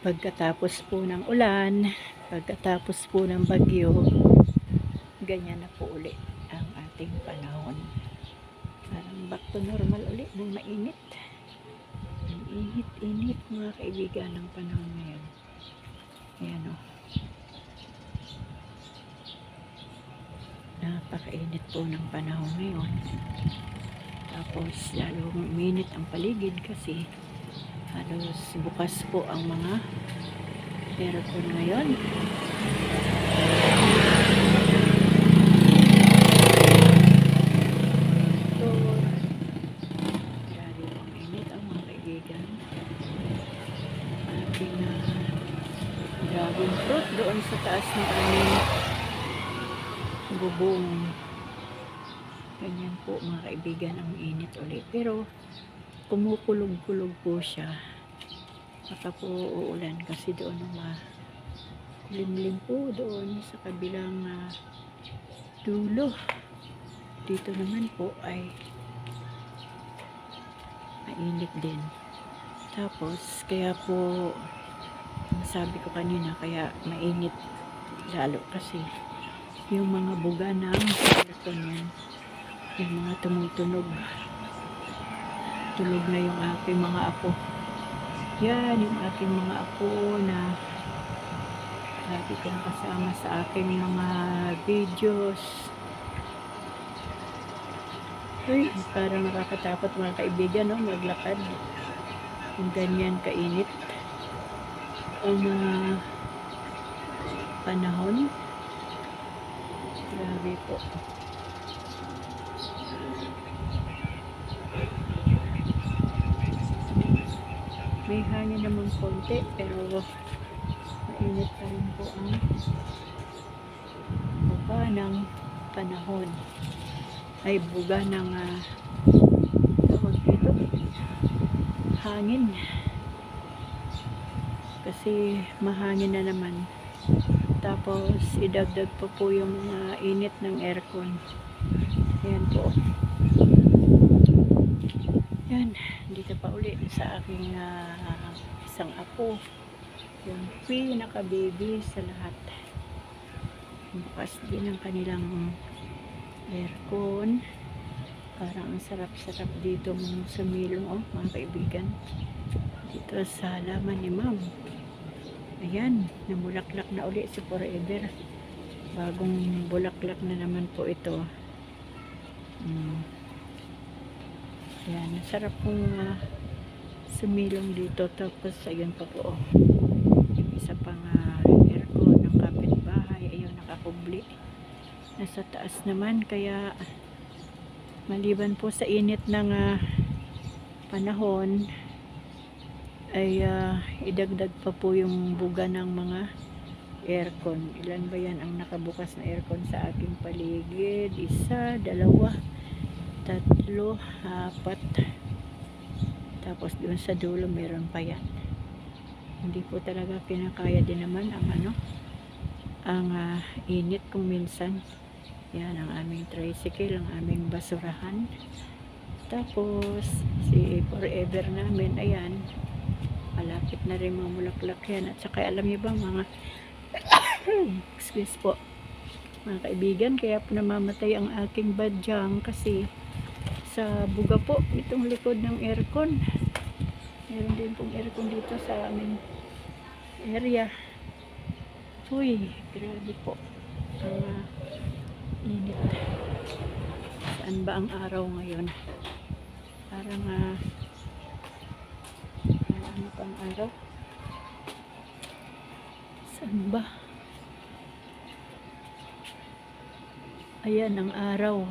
pagkatapos po ng ulan, pagkatapos po ng bagyo, ganyan na po uli ang ating panahon. Parang back to normal uli ng mainit. Ang init-init mga kaibigan ng panahon ngayon. Ayan o. Napakainit po ng panahon ngayon. Tapos lalong uminit ang paligid kasi halos bukas po ang mga aircon ngayon. So, grabe ang init ang mga kaibigan. Ating uh, dragon doon sa taas ng aming bubong. Ganyan po mga kaibigan ang init ulit. Pero kumukulog-kulog po siya. Baka po uulan kasi doon ma limlim po doon sa kabilang ah, dulo. Dito naman po ay mainit din. Tapos, kaya po ang sabi ko kanina, kaya mainit lalo kasi yung mga buga ng aircon yan, yung mga tumutunog tulog na yung aking mga apo. Yan, yung aking mga apo na lagi kong kasama sa aking mga videos. Uy, parang nakakatakot mga kaibigan, no? Maglakad. Kung ganyan kainit. Ang mga panahon. Grabe po. May hangin naman konti, pero mainit pa rin po ang buga ng panahon. Ay, buga ng uh, tawag dito, hangin. Kasi mahangin na naman. Tapos, idagdag pa po yung mga init ng aircon. Ayan po. Yan, dito pa uli sa aking ah, isang apo. Yung pinaka-baby sa lahat. Bukas din ang kanilang aircon. Parang ang sarap-sarap dito mga sumilong, oh, mga kaibigan. Dito sa halaman ni ma'am. Ayan, namulaklak na uli si Forever. Bagong bulaklak na naman po ito. Mm. Ayan, sarap pong uh, sumilong dito. Tapos, ayun pa po. Yung isa pang uh, aircon ng kapitbahay. Ayun, nakakubli. Nasa taas naman. Kaya, maliban po sa init ng ah, panahon, ay ah, idagdag pa po yung buga ng mga aircon. Ilan ba yan ang nakabukas na aircon sa aking paligid? Isa, dalawa, tatlo, apat. Tapos doon sa dulo meron pa yan. Hindi po talaga kinakaya din naman ang ano, ang ah, init kung minsan. Yan ang aming tricycle, ang aming basurahan. Tapos si forever namin, ayan, malapit na rin mga mulaklak yan. At saka alam niyo ba mga excuse po mga kaibigan, kaya po namamatay ang aking badyang kasi sa buga po itong likod ng aircon. Meron din pong aircon dito sa aming area. Uy, grabe po. Ang ah, init. Saan ba ang araw ngayon? Parang ah, ano pang araw? Saan ba? Ayan ang araw.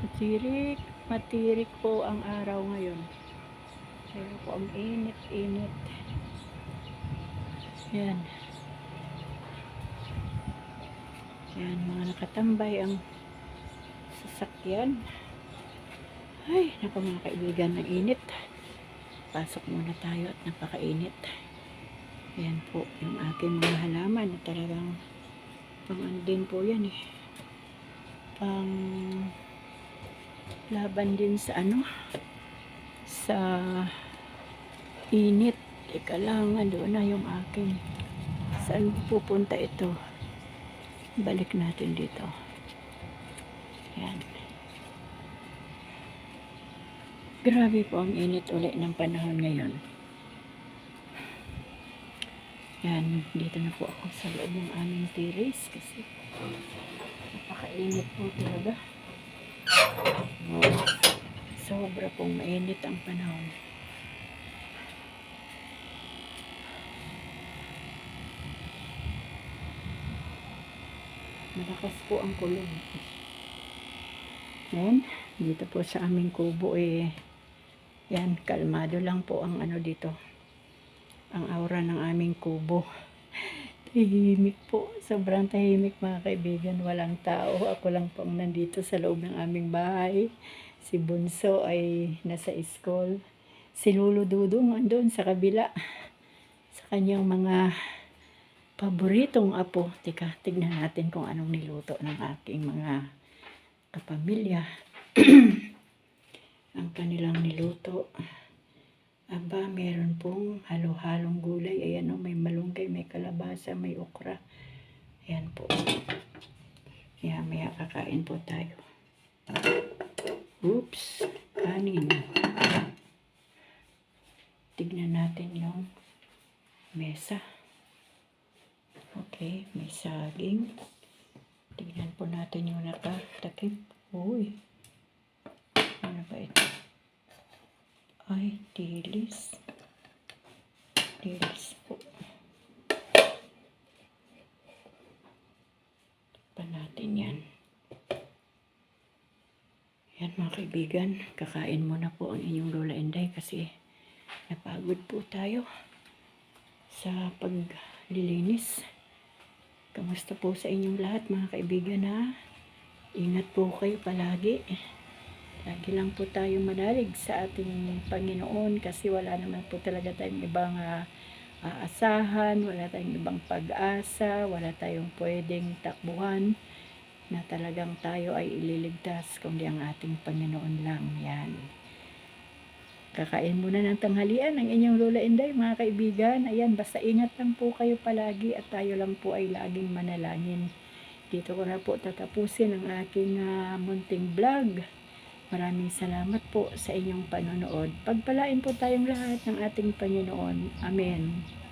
Matirik, matirik po ang araw ngayon. Pero po ang init, init. Yan. Yan, mga nakatambay ang sasakyan. Ay, naku mga kaibigan, ang init. Pasok muna tayo at napakainit. Yan po, yung aking mga halaman talagang pang din po yan eh. Pang laban din sa ano sa init Teka lang, ando na yung aking. Saan pupunta ito? Balik natin dito. Yan. Grabe po ang init ulit ng panahon ngayon. Yan, dito na po ako sa loob ng aming terrace kasi napakainit po talaga. Sobra pong mainit ang panahon. Malakas po ang kulog. Yan, dito po sa aming kubo eh, yan, kalmado lang po ang ano dito. Ang aura ng aming kubo. Tahimik po. Sobrang tahimik mga kaibigan. Walang tao. Ako lang po nandito sa loob ng aming bahay. Si Bunso ay nasa school. Si Lolo Dudong andun sa kabila. Sa kanyang mga paboritong apo. Teka, tignan natin kung anong niluto ng aking mga kapamilya. ang kanilang niluto. Aba, meron pong halo-halong gulay. Ayan o, may malunggay, may kalabasa, may okra. Ayan po. Kaya maya kakain po tayo. Oops, kanin. Tignan natin yung mesa. Okay, may saging. Tignan po natin yung nakatakip. Uy, ano ba ito? Ay, dilis. Dilis po. Pa natin yan. Mga kaibigan, kakain muna po ang inyong Lola Inday kasi napagod po tayo sa paglilinis. Kamusta po sa inyong lahat mga kaibigan ha? Ingat po kayo palagi. Lagi lang po tayo manalig sa ating Panginoon kasi wala naman po talaga tayong ibang ah, aasahan, wala tayong ibang pag-asa, wala tayong pwedeng takbuhan na talagang tayo ay ililigtas kundi ang ating Panginoon lang. Yan. Kakain muna ng tanghalian ang inyong Lola Inday, mga kaibigan. Ayan, basta ingat lang po kayo palagi at tayo lang po ay laging manalangin. Dito ko na po tatapusin ang aking ah, munting vlog. Maraming salamat po sa inyong panonood. Pagpalain po tayong lahat ng ating Panginoon. Amen.